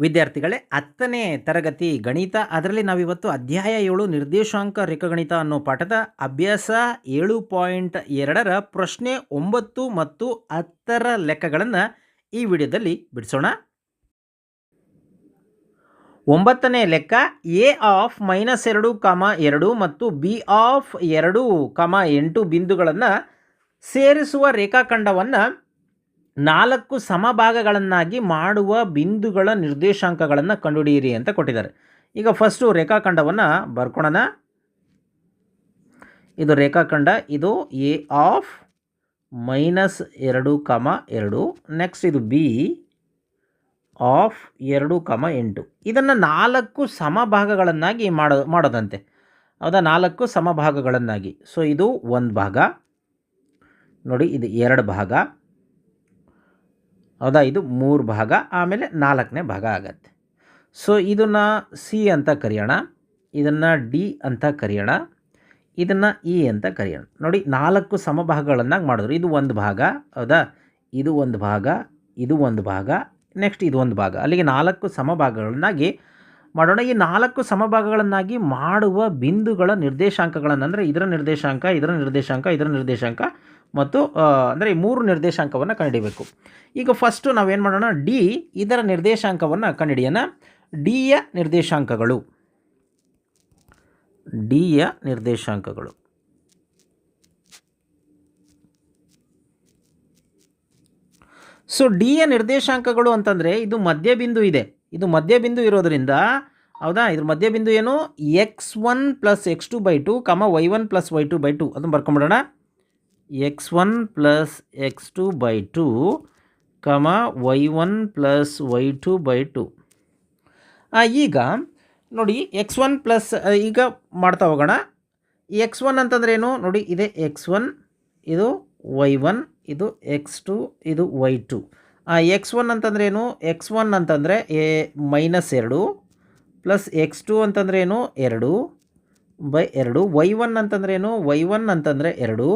ವಿದ್ಯಾರ್ಥಿಗಳೇ, ಹತ್ತನೇ ತರಗತಿ ಗಣಿತ, ಅದರಲ್ಲಿ ನಾವಿವತ್ತು ಅಧ್ಯಾಯ ಏಳು ನಿರ್ದೇಶಾಂಕ ರೇಖಗಣಿತ ಅನ್ನೋ ಪಾಠದ ಅಭ್ಯಾಸ ಏಳು ಪಾಯಿಂಟ್ ಎರಡರ ಪ್ರಶ್ನೆ ಒಂಬತ್ತು ಮತ್ತು ಹತ್ತರ ಲೆಕ್ಕಗಳನ್ನು ಈ ವಿಡಿಯೋದಲ್ಲಿ ಬಿಡಿಸೋಣ. ಒಂಬತ್ತನೇ ಲೆಕ್ಕ, ಎ ಆಫ್ ಮೈನಸ್ ಎರಡು ಕಾಮ ಎರಡು ಮತ್ತು ಬಿ ಆಫ್ ಎರಡು ಕಾಮ ಎಂಟು ಬಿಂದುಗಳನ್ನು ಸೇರಿಸುವ ರೇಖಾಖಂಡವನ್ನು ನಾಲ್ಕು ಸಮಭಾಗಗಳನ್ನಾಗಿ ಮಾಡುವ ಬಿಂದುಗಳ ನಿರ್ದೇಶಾಂಕಗಳನ್ನು ಕಂಡುಹಿಡಿಯಿರಿ ಅಂತ ಕೊಟ್ಟಿದ್ದಾರೆ. ಈಗ ಫಸ್ಟು ರೇಖಾಖಂಡವನ್ನು ಬರ್ಕೊಳೋಣ. ಇದು ರೇಖಾಖಂಡ, ಇದು ಎ ಆಫ್ ಮೈನಸ್ ಎರಡು ಕಮ ಎರಡು. ನೆಕ್ಸ್ಟ್ ಇದು ಬಿ ಆಫ್ ಎರಡು ಕಮ ಎಂಟು. ಇದನ್ನು ನಾಲ್ಕು ಸಮಭಾಗಗಳನ್ನಾಗಿ ಮಾಡೋ, ಮಾಡೋದಂತೆ. ಹೌದಾ? ನಾಲ್ಕು ಸಮಭಾಗಗಳನ್ನಾಗಿ. ಸೊ ಇದು ಒಂದು ಭಾಗ. ನೋಡಿ, ಇದು ಎರಡು ಭಾಗ. ಹೌದಾ? ಇದು ಮೂರು ಭಾಗ, ಆಮೇಲೆ ನಾಲ್ಕನೇ ಭಾಗ ಆಗತ್ತೆ. ಸೊ ಇದನ್ನು ಸಿ ಅಂತ ಕರೆಯೋಣ, ಇದನ್ನು ಡಿ ಅಂತ ಕರೆಯೋಣ, ಇದನ್ನು ಇ ಅಂತ ಕರೆಯೋಣ. ನೋಡಿ, ನಾಲ್ಕು ಸಮಭಾಗಗಳನ್ನಾಗಿ ಮಾಡಿದ್ರು. ಇದು ಒಂದು ಭಾಗ, ಹೌದಾ? ಇದು ಒಂದು ಭಾಗ, ಇದು ಒಂದು ಭಾಗ ನೆಕ್ಸ್ಟ್ ಇದು ಒಂದು ಭಾಗ. ಅಲ್ಲಿಗೆ ನಾಲ್ಕು ಸಮಭಾಗಗಳನ್ನಾಗಿ ಮಾಡೋಣ. ಈ ನಾಲ್ಕು ಸಮಭಾಗಗಳನ್ನಾಗಿ ಮಾಡುವ ಬಿಂದುಗಳ ನಿರ್ದೇಶಾಂಕಗಳನ್ನು, ಅಂದರೆ ಇದರ ನಿರ್ದೇಶಾಂಕ ಇದರ ನಿರ್ದೇಶಾಂಕ ಇದರ ನಿರ್ದೇಶಾಂಕ ಮತ್ತು ಅಂದರೆ ಈ ಮೂರು ನಿರ್ದೇಶಾಂಕವನ್ನು ಕಂಡುಹಿಡಿಯಬೇಕು ಈಗ ಫಸ್ಟು ನಾವೇನು ಮಾಡೋಣ? ಡಿ ಇದರ ನಿರ್ದೇಶಾಂಕವನ್ನು ಕಂಡುಹಿಡಿಯೋಣ ಡಿಯ ನಿರ್ದೇಶಾಂಕಗಳು. ಡಿಯ ನಿರ್ದೇಶಾಂಕಗಳು. ಸೊ ಡಿಯ ನಿರ್ದೇಶಾಂಕಗಳು ಅಂತಂದರೆ ಇದು ಮಧ್ಯಬಿಂದು ಇದೆ. ಇದು ಮಧ್ಯಬಿಂದು ಇರೋದರಿಂದ, ಹೌದಾ? ಇದ್ರ ಮಧ್ಯಬಿಂದು ಏನು? X one plus x two by two comma y one plus y two by two. ಅದನ್ನು ಬರ್ಕೊಂಬಿಡೋಣ. X one plus x two by two comma y one plus y two by two. ಈಗ ನೋಡಿ, ಎಕ್ಸ್ ಒನ್ ಪ್ಲಸ್ ಈಗ ಮಾಡ್ತಾ ಹೋಗೋಣ. X one ಅಂತಂದ್ರೆ ಏನು? ನೋಡಿ, ಇದೆ ಎಕ್ಸ್ ಒನ್, ಇದು ವೈ ಒನ್, ಇದು ಎಕ್ಸ್ ಟು, ಇದು ವೈ ಟು. ಎಕ್ಸ್ ಒನ್ ಅಂತಂದ್ರೆ ಏನು? ಎಕ್ಸ್ ಒನ್ ಅಂತಂದರೆ ಎ ಮೈನಸ್ ಎರಡು ಪ್ಲಸ್ ಎಕ್ಸ್ ಟು ಅಂತಂದ್ರೆ ಏನು? ಎರಡು ಬೈ ಎರಡು. ವೈ ಒನ್ ಅಂತಂದ್ರೆ ಏನು? ವೈ ಒನ್ ಅಂತಂದರೆ ಎರಡು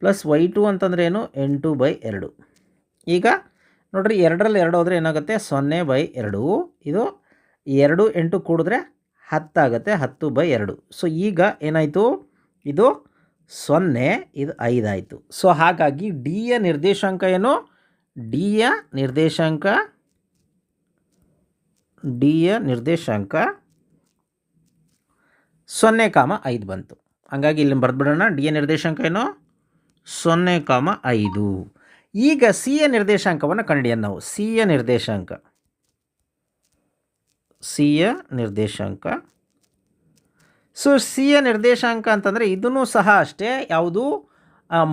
ಪ್ಲಸ್ ವೈ ಟು ಅಂತಂದ್ರೆ ಏನು? ಎಂಟು ಬೈ ಎರಡು. ಈಗ ನೋಡಿರಿ, ಎರಡರಲ್ಲಿ ಎರಡು ಹೋದರೆ ಏನಾಗುತ್ತೆ? ಸೊನ್ನೆ ಬೈ ಎರಡು. ಇದು ಎರಡು ಎಂಟು ಕೂಡಿದ್ರೆ ಹತ್ತಾಗುತ್ತೆ ಹತ್ತು ಬೈ ಎರಡು. ಸೊ ಈಗ ಏನಾಯಿತು? ಇದು ಸೊನ್ನೆ, ಇದು ಐದಾಯಿತು ಸೊ ಹಾಗಾಗಿ ಡಿ ಯ ನಿರ್ದೇಶಾಂಕ ಏನು? ಡಿಯ ನಿರ್ದೇಶಾಂಕ ಡಿಯ ನಿರ್ದೇಶಾಂಕ ಸೊನ್ನೆ ಕಾಮ ಐದು ಬಂತು. ಹಂಗಾಗಿ ಇಲ್ಲಿ ಬರೆದ್ಬಿಡೋಣ. ಡಿಯ ನಿರ್ದೇಶಾಂಕ ಏನು? ಸೊನ್ನೆ ಕಾಮ ಐದು. ಈಗ ಸಿ ಯ ನಿರ್ದೇಶಾಂಕವನ್ನು ಕಂಡಿಯ ನಾವು. ಸಿ ಯ ನಿರ್ದೇಶಾಂಕ. ಸಿ ಯ ನಿರ್ದೇಶಾಂಕ. ಸೊ ಸಿ ಯ ನಿರ್ದೇಶಾಂಕ ಅಂತಂದರೆ ಇದನ್ನು ಸಹ ಅಷ್ಟೇ. ಯಾವುದು?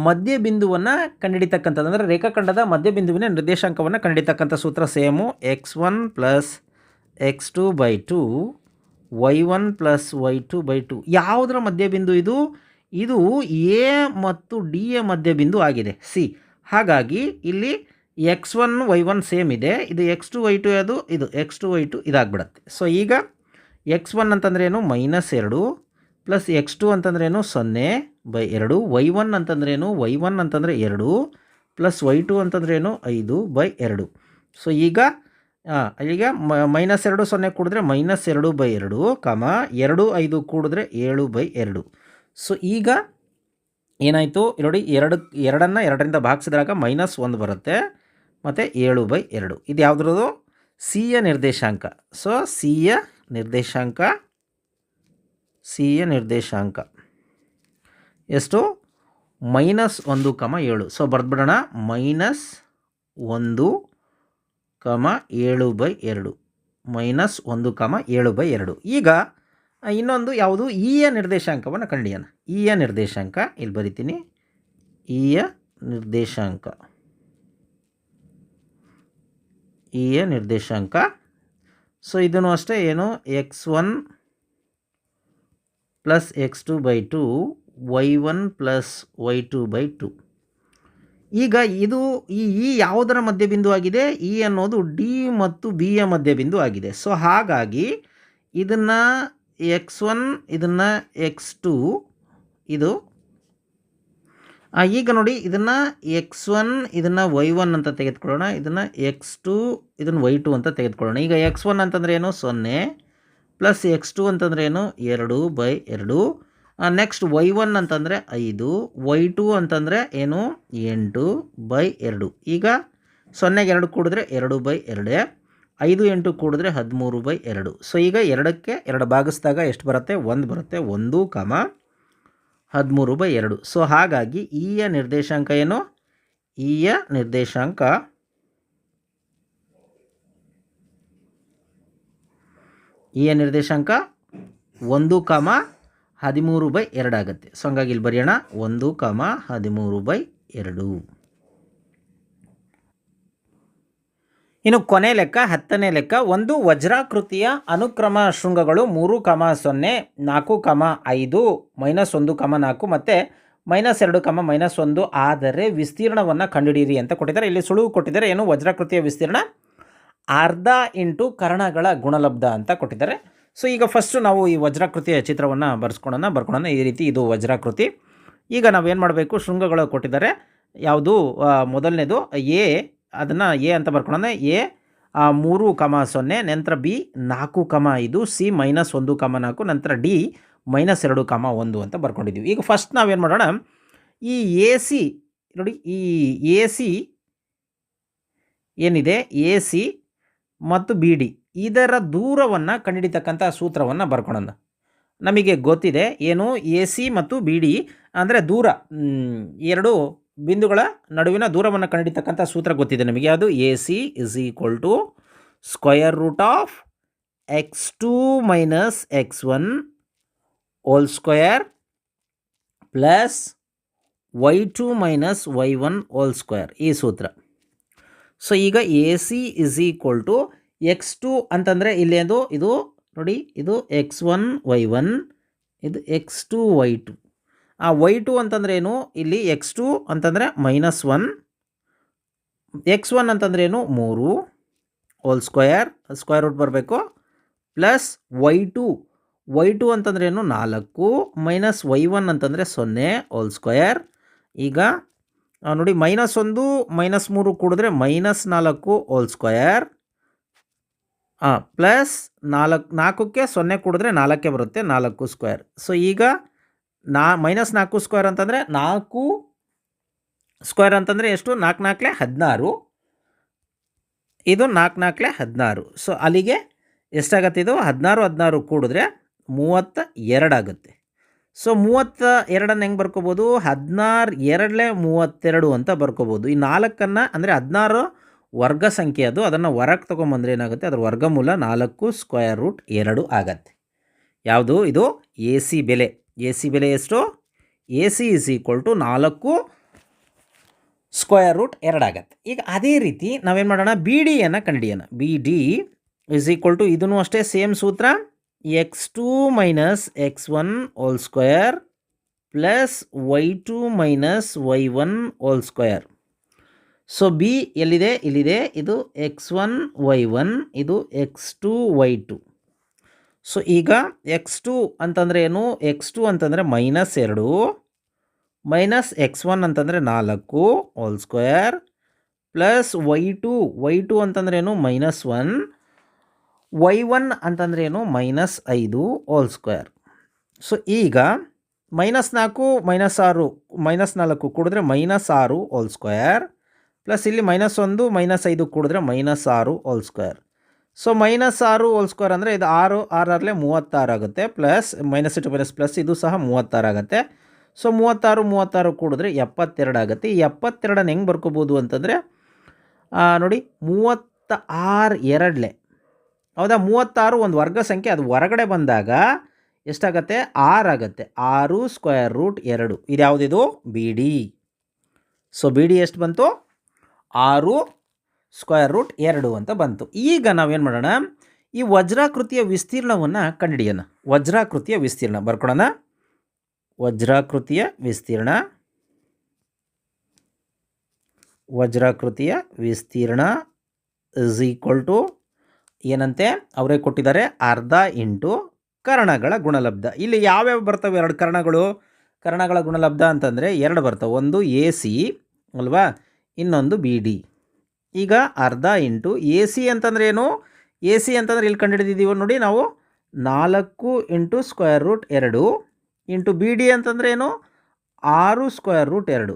ಮಧ್ಯ ಬಿಂದುವನ್ನು ಕಂಡಿಡಿತಕ್ಕಂಥದ್ದು. ಅಂದರೆ ರೇಖಾಖಂಡದ ಮಧ್ಯ ಬಿಂದುವಿನ ನಿರ್ದೇಶಾಂಕವನ್ನು ಕಂಡುಹಿಡಿತಕ್ಕಂಥ ಸೂತ್ರ same. X one plus x two by two y one plus y two by two ಯಾವುದರ ಮಧ್ಯ ಬಿಂದು ಇದು? ಇದು ಎ ಮತ್ತು ಡಿ ಎ ಮಧ್ಯ ಬಿಂದು ಆಗಿದೆ. ಸಿ ಹಾಗಾಗಿ ಇಲ್ಲಿ x one y one same ಇದೆ. ಇದು ಎಕ್ಸ್ ಟು ವೈ ಟು ಅದು ಇದು ಎಕ್ಸ್ ಟು ವೈ ಟು ಇದಾಗ್ಬಿಡತ್ತೆ. ಸೊ ಈಗ ಎಕ್ಸ್ ಒನ್ ಅಂತಂದ್ರೆ ಏನು? ಮೈನಸ್ ಎರಡು. ಪ್ಲಸ್ ಎಕ್ಸ್ ಟು ಅಂತಂದ್ರೇನು ಸೊನ್ನೆ. ಬೈ ಎರಡು. ವೈ ಒನ್ ಅಂತಂದ್ರೇನು ವೈ ಒನ್ ಅಂತಂದರೆ ಎರಡು. ಪ್ಲಸ್ ವೈ ಟು ಅಂತಂದ್ರೇನು ಐದು. ಬೈ ಎರಡು. ಸೊ ಈಗ ಈಗ ಮೈನಸ್ ಎರಡು ಸೊನ್ನೆ ಕೂಡಿದ್ರೆ ಮೈನಸ್ ಎರಡು ಬೈ ಎರಡು, ಕಮ, ಎರಡು ಐದು ಕೂಡಿದ್ರೆ ಏಳು ಬೈ ಎರಡು. ಸೊ ಈಗ ಏನಾಯಿತು? ನೋಡಿ, ಎರಡು, ಎರಡನ್ನು ಎರಡರಿಂದ ಭಾಗಿಸಿದಾಗ ಮೈನಸ್ ಒಂದು ಬರುತ್ತೆ. ಮತ್ತು ಏಳು ಬೈ ಎರಡು. ಇದು ಯಾವುದ್ರದ್ದು ಯ ನಿರ್ದೇಶಾಂಕ. ಸೊ ಯ ನಿರ್ದೇಶಾಂಕ ಸಿಯ ನಿರ್ದೇಶಾಂಕ. ಎಷ್ಟು? ಮೈನಸ್ ಒಂದು ಕಮ ಏಳು. ಸೊ ಬರೆದ್ಬಿಡೋಣ. ಮೈನಸ್ ಒಂದು ಕಮ ಏಳು ಬೈ ಎರಡು. ಮೈನಸ್ ಒಂದು ಕಮ ಏಳು ಬೈ ಎರಡು. ಈಗ, ಇನ್ನೊಂದು ಯಾವುದು? ಇ ಎ ನಿರ್ದೇಶಾಂಕವನ್ನು ಕಂಡಿಯೋಣ. ಇ ಎ ನಿರ್ದೇಶಾಂಕ. ಇಲ್ಲಿ ಬರಿತೀನಿ. ಇಯ ನಿರ್ದೇಶಾಂಕ. ಇ ಎ ನಿರ್ದೇಶಾಂಕ. ಸೊ ಇದನ್ನು ಅಷ್ಟೇ ಏನು? X one plus x two by two y one plus y two by two ಈಗ ಇದು ಈ ಇ ಯಾವುದರ ಮಧ್ಯಬಿಂದು ಆಗಿದೆ? ಇ ಅನ್ನೋದು ಡಿ ಮತ್ತು ಬಿ ಯ ಮಧ್ಯಬಿಂದು ಆಗಿದೆ. ಸೊ ಹಾಗಾಗಿ ಇದನ್ನು ಎಕ್ಸ್ ಒನ್ ಇದನ್ನು ಎಕ್ಸ್ ಟು ಇದು ಈಗ ನೋಡಿ, ಇದನ್ನು ಎಕ್ಸ್ ಒನ್ ಇದನ್ನು ವೈ ಒನ್ ಅಂತ ತೆಗೆದುಕೊಳ್ಳೋಣ. ಇದನ್ನು ಎಕ್ಸ್ ಟು ಇದನ್ನು ವೈ ಟು ಅಂತ ತೆಗೆದುಕೊಳ್ಳೋಣ. ಈಗ ಎಕ್ಸ್ ಒನ್ ಅಂತಂದರೆ ಏನು? ಸೊನ್ನೆ. ಪ್ಲಸ್ ಎಕ್ಸ್ ಟು ಅಂತಂದರೆ ಏನು? ಎರಡು ಬೈ ಎರಡು. ನೆಕ್ಸ್ಟ್ ವೈ ಒನ್ ಅಂತಂದರೆ ಐದು. ವೈ ಟು ಅಂತಂದರೆ ಏನು? ಎಂಟು ಬೈ ಎರಡು. ಈಗ ಸೊನ್ನೆಗೆ ಎರಡು ಕೂಡಿದ್ರೆ ಎರಡು ಬೈ ಎರಡೇ. ಐದು ಎಂಟು ಕೂಡಿದ್ರೆ ಹದಿಮೂರು ಬೈ ಎರಡು. ಸೊ ಈಗ ಎರಡಕ್ಕೆ ಎರಡು ಭಾಗಿಸಿದಾಗ ಎಷ್ಟು ಬರುತ್ತೆ? ಒಂದು ಬರುತ್ತೆ. ಒಂದು ಕಮ ಹದಿಮೂರು ಬೈ ಎರಡು. ಸೊ ಹಾಗಾಗಿ ಈಯ ನಿರ್ದೇಶಾಂಕ ಏನು? ಈಯ ನಿರ್ದೇಶಾಂಕ ಈಯ ನಿರ್ದೇಶಾಂಕ ಒಂದು ಕಾಮ ಹದಿಮೂರು ಬೈ ಎರಡು ಆಗುತ್ತೆ. ಸೊ ಹಂಗಾಗಿ ಇಲ್ಲಿ ಬರೆಯೋಣ ಒಂದು ಕಾಮ ಹದಿಮೂರು ಬೈ ಎರಡು. ಇನ್ನು ಕೊನೆ ಲೆಕ್ಕ, ಹತ್ತನೇ ಲೆಕ್ಕ, ಒಂದು ವಜ್ರಾಕೃತಿಯ ಅನುಕ್ರಮ ಶೃಂಗಗಳು ಮೂರು ಕಮ ಸೊನ್ನೆ, ನಾಲ್ಕು ಕಮ ಐದು, ಮೈನಸ್ ಒಂದು ಕಮ ನಾಲ್ಕು ಮತ್ತು ಮೈನಸ್ ಎರಡು ಕಮ ಮೈನಸ್ ಒಂದು ಆದರೆ ವಿಸ್ತೀರ್ಣವನ್ನು ಕಂಡುಹಿಡಿಯಿರಿ ಅಂತ ಕೊಟ್ಟಿದ್ದಾರೆ. ಇಲ್ಲಿ ಸುಳುವು ಕೊಟ್ಟಿದ್ದಾರೆ. ಏನು ವಜ್ರಾಕೃತಿಯ ವಿಸ್ತೀರ್ಣ? ಅರ್ಧ ಇಂಟು ಕರ್ಣಗಳ ಗುಣಲಬ್ಧ ಅಂತ ಕೊಟ್ಟಿದ್ದಾರೆ. ಸೊ ಈಗ ಫಸ್ಟು ನಾವು ಈ ವಜ್ರಾಕೃತಿಯ ಚಿತ್ರವನ್ನು ಬರ್ಸ್ಕೊಳೋಣ. ಬರ್ಕೊಳ್ಳೋಣ ಈ ರೀತಿ ಇದು ವಜ್ರಾಕೃತಿ. ಈಗ ನಾವೇನು ಮಾಡಬೇಕು? ಶೃಂಗಗಳು ಕೊಟ್ಟಿದ್ದಾರೆ. ಯಾವುದು? ಮೊದಲನೇದು ಎ, ಅದನ್ನು ಎ ಅಂತ ಬರ್ಕೊಳೋಣ. ಎ ಮೂರು ಕಮ ಸೊನ್ನೆ, ನಂತರ ಬಿ, ನಾಲ್ಕು ಕಮ ಐದು, ಸಿ ಮೈನಸ್ ಒಂದು ಕಮ ನಾಲ್ಕು, ನಂತರ ಡಿ ಮೈನಸ್ ಎರಡು ಕಮ ಒಂದು ಅಂತ ಬರ್ಕೊಂಡಿದ್ದೀವಿ. ಈಗ ಫಸ್ಟ್ ನಾವೇನು ಮಾಡೋಣ? ಈ ಎ ಸಿ, ನೋಡಿ, ಈ ಎ ಸಿ ಏನಿದೆ? ಎ ಸಿ ಮತ್ತು ಬಿ ಡಿ ಇದರ ದೂರವನ್ನು ಕಂಡುಹಿಡಿತಕ್ಕಂಥ ಸೂತ್ರವನ್ನು ಬರ್ಕೊಳ್ಳೋಣ ನಮಗೆ ಗೊತ್ತಿದೆ ಏನು ಎ ಸಿ ಮತ್ತು ಬಿ ಡಿ ಅಂದರೆ ದೂರ ಎರಡು ಬಿಂದುಗಳ ನಡುವಿನ ದೂರವನ್ನು ಕಂಡುಹಿಡಿತಕ್ಕಂಥ ಸೂತ್ರ ಗೊತ್ತಿದೆ ನಮಗೆ. ಅದು A C is equal to square root of x two minus x one whole square plus y two minus y one whole square ಈ ಸೂತ್ರ. ಸೊ ಈಗ A C is equal to x two ಅಂತಂದರೆ ಇಲ್ಲಿ ಅದು, ಇದು ನೋಡಿ, ಇದು x one y one ಇದು ಎಕ್ಸ್ ಟು ವೈ ಟು ಆ ವೈ ಟು ಅಂತಂದ್ರೆ ಏನು? ಇಲ್ಲಿ ಎಕ್ಸ್ ಟು ಅಂತಂದರೆ ಮೈನಸ್ ಒನ್ ಎಕ್ಸ್ ಒನ್ ಅಂತಂದ್ರೆ ಏನು? ಮೂರು ಹೋಲ್ ಸ್ಕ್ವಯರ್ ಸ್ಕ್ವಯರ್ ರೂಟ್ ಬರಬೇಕು. Plus y two y two ಅಂತಂದ್ರೆ ಏನು? ನಾಲ್ಕು ಮೈನಸ್ ವೈ ಒನ್ ಅಂತಂದರೆ ಸೊನ್ನೆ ಹೋಲ್ ಸ್ಕ್ವಯರ್ ಈಗ ನೋಡಿ, ಮೈನಸ್ ಒಂದು, ಮೈನಸ್ ಮೂರು ಕೂಡಿದ್ರೆ ಮೈನಸ್ ನಾಲ್ಕು ಹೋಲ್ ಸ್ಕ್ವಯರ್ ಹಾಂ ಪ್ಲಸ್ ನಾಲ್ಕು, ನಾಲ್ಕಕ್ಕೆ ಸೊನ್ನೆ ಕೂಡಿದ್ರೆ ನಾಲ್ಕೇ ಬರುತ್ತೆ, ನಾಲ್ಕು ಸ್ಕ್ವೇರ್. ಸೊ, ಈಗ ನಾ, ಮೈನಸ್ ನಾಲ್ಕು ಸ್ಕ್ವೇರ್ ಅಂತಂದರೆ ನಾಲ್ಕು ಸ್ಕ್ವೇರ್ ಅಂತಂದರೆ ಎಷ್ಟು? ನಾಲ್ಕು ನಾಲ್ಕಲೇ ಹದಿನಾರು. ಇದು ನಾಲ್ಕು ನಾಲ್ಕಲೆ ಹದಿನಾರು. ಸೊ, ಅಲ್ಲಿಗೆ ಎಷ್ಟಾಗತ್ತೆ ಇದು? ಹದಿನಾರು ಹದಿನಾರು ಕೂಡಿದ್ರೆ ಮೂವತ್ತ ಎರಡಾಗುತ್ತೆ ಸೊ ಮೂವತ್ತ ಎರಡನ್ನು ಹೆಂಗೆ ಬರ್ಕೋಬೋದು? ಹದಿನಾರು ಎರಡಲೇ ಮೂವತ್ತೆರಡು ಅಂತ ಬರ್ಕೋಬೋದು. ಈ ನಾಲ್ಕನ್ನು ಅಂದರೆ ಹದಿನಾರು ವರ್ಗ ಸಂಖ್ಯೆ ಅದು. ಅದನ್ನು ಹೊರಗೆ ತೊಗೊಂಬಂದ್ರೆ ಏನಾಗುತ್ತೆ? ಅದರ ವರ್ಗಮೂಲ ನಾಲ್ಕು ಸ್ಕ್ವಯರ್ ರೂಟ್ ಎರಡು ಆಗತ್ತೆ. ಯಾವುದು? ಇದು ಎ ಸಿ ಬೆಲೆ. ಎ ಸಿ ಬೆಲೆ ಎಷ್ಟು? A C is equal to ನಾಲ್ಕು ಸ್ಕ್ವಯರ್ ರೂಟ್ ಎರಡಾಗತ್ತೆ ಈಗ ಅದೇ ರೀತಿ ನಾವೇನು ಮಾಡೋಣ? ಬಿ ಡಿಯನ್ನು ಕಂಡುಹಿಡಿಯೋಣ. B D is equal to ಇದನ್ನು ಅಷ್ಟೇ ಸೇಮ್ ಸೂತ್ರ. X two minus x one whole square plus y two minus y one whole square so B ಎಲ್ಲಿದೆ? ಇಲ್ಲಿದೆ. ಇದು ಎಕ್ಸ್ ಒನ್, ವೈ ಒನ್, ಇದು x two, y two. So ಈಗ x two ಅಂತಂದರೆ ಏನು? ಎಕ್ಸ್ ಟು ಅಂತಂದರೆ minus ಎರಡು, minus x one ಅಂತಂದರೆ ನಾಲ್ಕು whole square plus y two y two ಅಂತಂದ್ರೆ ಏನು? ಮೈನಸ್ ಒನ್ ವೈ ಒನ್ ಅಂತಂದ್ರೆ ಏನು? ಮೈನಸ್ ಐದು ಓಲ್ ಸ್ಕ್ವೇರ್. ಸೊ ಈಗ ಮೈನಸ್ ನಾಲ್ಕು, ಮೈನಸ್ ಆರು, ಮೈನಸ್ ನಾಲ್ಕು ಕೂಡಿದ್ರೆ ಮೈನಸ್ ಆರು ಓಲ್ ಸ್ಕ್ವೇರ್. ಪ್ಲಸ್ ಇಲ್ಲಿ ಮೈನಸ್ ಒಂದು, ಮೈನಸ್ ಐದು ಕೂಡಿದ್ರೆ ಮೈನಸ್ ಆರು ಓಲ್ ಸ್ಕ್ವೇರ್. ಸೊ ಮೈನಸ್ ಆರು ಓಲ್ ಸ್ಕ್ವೇರ್ ಅಂದರೆ ಇದು ಆರು, ಆರಲ್ಲೇ ಮೂವತ್ತಾರು ಆಗುತ್ತೆ. ಪ್ಲಸ್ ಮೈನಸ್ ಇಟ್ಟು ಮೈನಸ್ ಪ್ಲಸ್ ಇದು ಸಹ ಮೂವತ್ತಾರು ಆಗುತ್ತೆ. ಸೊ ಮೂವತ್ತಾರು ಮೂವತ್ತಾರು ಕೂಡಿದ್ರೆ ಎಪ್ಪತ್ತೆರಡು ಆಗುತ್ತೆ. ಈ ಎಪ್ಪತ್ತೆರಡನ್ನು ಹೆಂಗೆ ಬರ್ಕೋಬೋದು ಅಂತಂದರೆ ನೋಡಿ ಮೂವತ್ತ ಆರು ಎರಡಲೆ. ಹೌದಾ? ಮೂವತ್ತಾರು ಒಂದು ವರ್ಗ ಸಂಖ್ಯೆ, ಅದು ಹೊರಗಡೆ ಬಂದಾಗ ಎಷ್ಟಾಗತ್ತೆ? ಆರು ಆಗುತ್ತೆ ಆರು ಸ್ಕ್ವೇರ್ ರೂಟ್ ಎರಡು. ಇದು ಯಾವುದಿದು B D. So, B D ಎಷ್ಟು ಬಂತು? ಆರು ಸ್ಕ್ವೇರ್ ರೂಟ್ ಎರಡು ಅಂತ ಬಂತು. ಈಗ ನಾವೇನು ಮಾಡೋಣ? ಈ ವಜ್ರಾಕೃತಿಯ ವಿಸ್ತೀರ್ಣವನ್ನು ಕಂಡುಹಿಡಿಯೋಣ ವಜ್ರಾಕೃತಿಯ ವಿಸ್ತೀರ್ಣ. ಬರ್ಕೊಳೋಣ ವಜ್ರಾಕೃತಿಯ ವಿಸ್ತೀರ್ಣ. ವಜ್ರಾಕೃತಿಯ ವಿಸ್ತೀರ್ಣ ಇಸ್ ಈಕ್ವಲ್ ಟು ಏನಂತೆ? ಅವರೇ ಕೊಟ್ಟಿದ್ದಾರೆ ಅರ್ಧ ಇಂಟು ಕರ್ಣಗಳ ಗುಣಲಬ್ಧ. ಇಲ್ಲಿ ಯಾವ್ಯಾವ ಬರ್ತವೆ ಎರಡು ಕರ್ಣಗಳು? ಕರ್ಣಗಳ ಗುಣಲಬ್ಧ ಅಂತಂದರೆ ಎರಡು ಬರ್ತವೆ. ಒಂದು ಎ ಸಿ ಅಲ್ವಾ? ಇನ್ನೊಂದು ಬಿ ಡಿ. ಈಗ ಅರ್ಧ ಇಂಟು ಎ ಸಿ ಅಂತಂದ್ರೆ ಏನು? ಎ ಸಿ ಅಂತಂದ್ರೆ ಇಲ್ಲಿ ಕಂಡುಹಿಡಿದಿದ್ದೀವಿ ನೋಡಿ ನಾವು. ನಾಲ್ಕು ಇಂಟು ಸ್ಕ್ವೇರ್ ರೂಟ್ ಎರಡು ಇಂಟು ಬಿ ಡಿ ಅಂತಂದ್ರೆ ಏನು? ಆರು ಸ್ಕ್ವೇರ್ ರೂಟ್ ಎರಡು.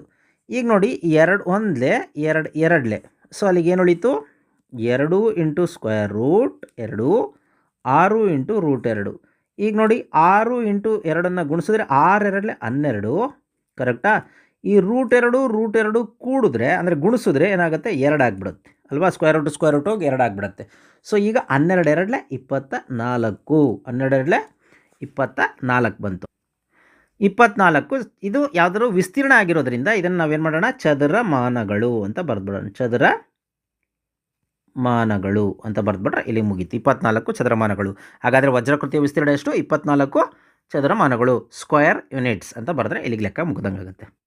ಈಗ ನೋಡಿ ಎರಡು ಒಂದಲೇ ಎರಡು ಎರಡಲೆ. ಸೊ ಅಲ್ಲಿಗೆ ಏನು ಉಳೀತು? ಎರಡು ಇಂಟು ಸ್ಕ್ವೇರ್ ರೂಟ್ ಎರಡು, ಆರು ಇಂಟು ರೂಟ್ ಎರಡು. ಈಗ ನೋಡಿ, ಆರು ಇಂಟು ಎರಡನ್ನು ಗುಣಿಸಿದ್ರೆ ಆರು ಎರಡಲೆ ಹನ್ನೆರಡು, ಕರೆಕ್ಟಾ? ಈ ರೂಟ್ ಎರಡು ರೂಟ್ ಎರಡು ಕೂಡಿದ್ರೆ, ಅಂದರೆ ಗುಣಿಸಿದ್ರೆ ಏನಾಗುತ್ತೆ? ಎರಡು ಆಗಿಬಿಡುತ್ತೆ. ಅಲ್ವಾ? ಸ್ಕ್ವೇರ್ ರೂಟ್ ಸ್ಕ್ವೇರ್ ರೂಟ್ ಹೋಗಿ ಎರಡು ಆಗಿಬಿಡುತ್ತೆ. ಸೊ ಈಗ ಹನ್ನೆರಡು ಎರಡಲೆ ಇಪ್ಪತ್ತ ನಾಲ್ಕು. ಹನ್ನೆರಡು ಎರಡಲೆ ಇಪ್ಪತ್ತ ನಾಲ್ಕು ಬಂತು. ಇಪ್ಪತ್ನಾಲ್ಕು ಇದು ಯಾವುದಾದ್ರು ವಿಸ್ತೀರ್ಣ ಆಗಿರೋದ್ರಿಂದ ಇದನ್ನು ನಾವೇನು ಮಾಡೋಣ? ಚದರ ಮಾನಗಳು ಅಂತ ಬರೆದ್ಬಿಡೋಣ. ಚದರ ಮಾನಗಳು ಅಂತ ಬರೆದ್ಬಿಟ್ರೆ ಇಲ್ಲಿ ಮುಗೀತು. ಇಪ್ಪತ್ನಾಲ್ಕು ಚದರಮಾನಗಳು. ಹಾಗಾದರೆ ವಜ್ರಕೃತಿಯ ವಿಸ್ತೀರ್ಣ ಎಷ್ಟು? ಇಪ್ಪತ್ನಾಲ್ಕು ಚದರಮಾನಗಳು. ಸ್ಕ್ವೇರ್ ಯೂನಿಟ್ಸ್ ಅಂತ ಬರೆದ್ರೆ ಇಲ್ಲಿಗೆ ಲೆಕ್ಕ ಮುಗ್ದಂಗೆ ಆಗುತ್ತೆ